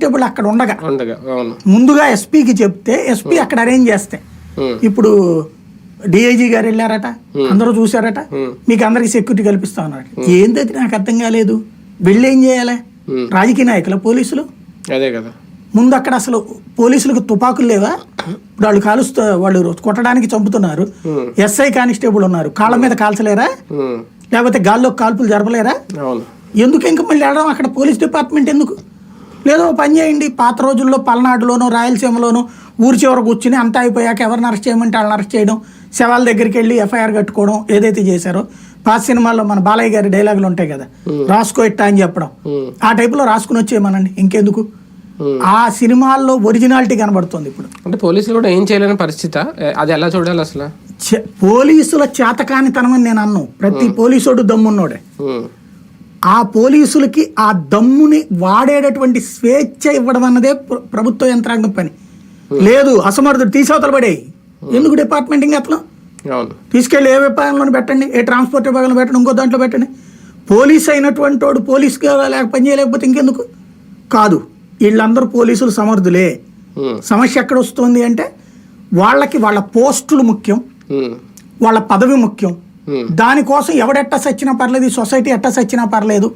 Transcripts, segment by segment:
Constable అక్కడ ఉండగా. ఉండగా అవును. ముందుగా ఎస్పీకి చెప్తే ఎస్పీ అక్కడ అరేంజ్ చేస్తే. ఇప్పుడు డిఐజీ గారు వెళ్ళారట అందరూ చూశారట. మీకు అందరికి సెక్యూరిటీ కల్పిస్తా ఉన్నారట ఏంటది నాకు అర్థం కాలేదు. వెళ్ళి ఏం చేయాలి. రాజకీయ నాయకుల పోలీసులు? అదే కదా. ముందు అక్కడ అసలు పోలీసులకు తుపాకులు లేవా? ఇప్పుడు వాళ్ళు కాలుస్తూ వాళ్ళు కొట్టడానికి చంపుతున్నారు. ఎస్ఐ కానిస్టేబుల్ ఉన్నారు. కాళ్ళ మీద కాల్చలేరా? లేకపోతే గాల్లో కాల్పులు జరపలేరా? ఎందుకు ఇంకా మళ్ళీ వెళ్ళడం? అక్కడ పోలీస్ డిపార్ట్మెంట్ ఎందుకు? లేదో పని చేయండి. పాత రోజుల్లో పల్నాడులోనో రాయలసీమలోనో ఊరి చివర కూర్చుని అంతా అయిపోయాక ఎవరిని అరెస్ట్ చేయమంటే వాళ్ళని అరెస్ట్ చేయడం శవాల దగ్గరికి వెళ్ళి ఎఫ్ఐఆర్ కట్టుకోవడం ఏదైతే చేశారో పాత సినిమాల్లో మన బాలయ్య గారి డైలాగులు ఉంటాయి కదా రాసుకో ఇట్టా అని చెప్పడం. ఆ టైపులో రాసుకుని వచ్చేయమనండి. ఇంకెందుకు. ఆ సినిమాల్లో ఒరిజినాలిటీ కనబడుతుంది ఇప్పుడు. అంటే పోలీసులు కూడా ఏం చేయలేని పరిస్థితి? అది ఎలా చూడాలి అసలు? పోలీసుల చేతకానితనమని నేను అన్ను. ప్రతి పోలీసోడు దమ్మున్నోడే. ఆ పోలీసులకి ఆ దమ్ముని వాడేటటువంటి స్వేచ్ఛ ఇవ్వడం అన్నదే ప్ర- ప్రభుత్వ యంత్రాంగం పని. లేదు అసమర్థుడు తీసవతలు పడే ఎందుకు డిపార్ట్మెంట్ ఇంకా అవును. తీసుకెళ్ళి ఏ విభాగంలో పెట్టండి ఏ ట్రాన్స్పోర్ట్ విభాగంలో పెట్టండి ఇంకో దాంట్లో పెట్టండి. పోలీస్ అయినటువంటి వాడు పోలీస్గా లేక పని చేయలేకపోతే ఇంకెందుకు? కాదు వీళ్ళందరూ పోలీసులు సమర్థులే. ఉమ్, సమస్య ఎక్కడ వస్తుంది అంటే వాళ్ళకి వాళ్ళ పోస్టులు ముఖ్యం. వాళ్ళ పదవి ముఖ్యం. దానికోసం ఎవడెట్టా సచ్చినా పర్లేదు ఈ సొసైటీ ఎట్టా సచ్చినా పర్లేదు.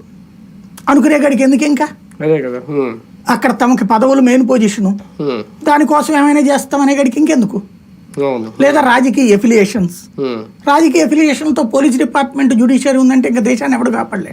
అనుకునే గడికి ఎందుకు ఇంకా? అదే కదా. ఉమ్, అక్కడ తమకి పదవులు మెయిన్ పొజిషను ఉమ్, దానికోసం ఏమైనా చేస్తామనే గడికి ఇంకెందుకు? లేదా రాజకీయ ఎఫిలియేషన్స్ రాజకీయ ఎఫిలియేషన్తో పోలీస్ డిపార్ట్మెంట్ జ్యుడిషియరీ ఉందంటే ఇంకా దేశాన్ని ఎవడు కాపాడలే?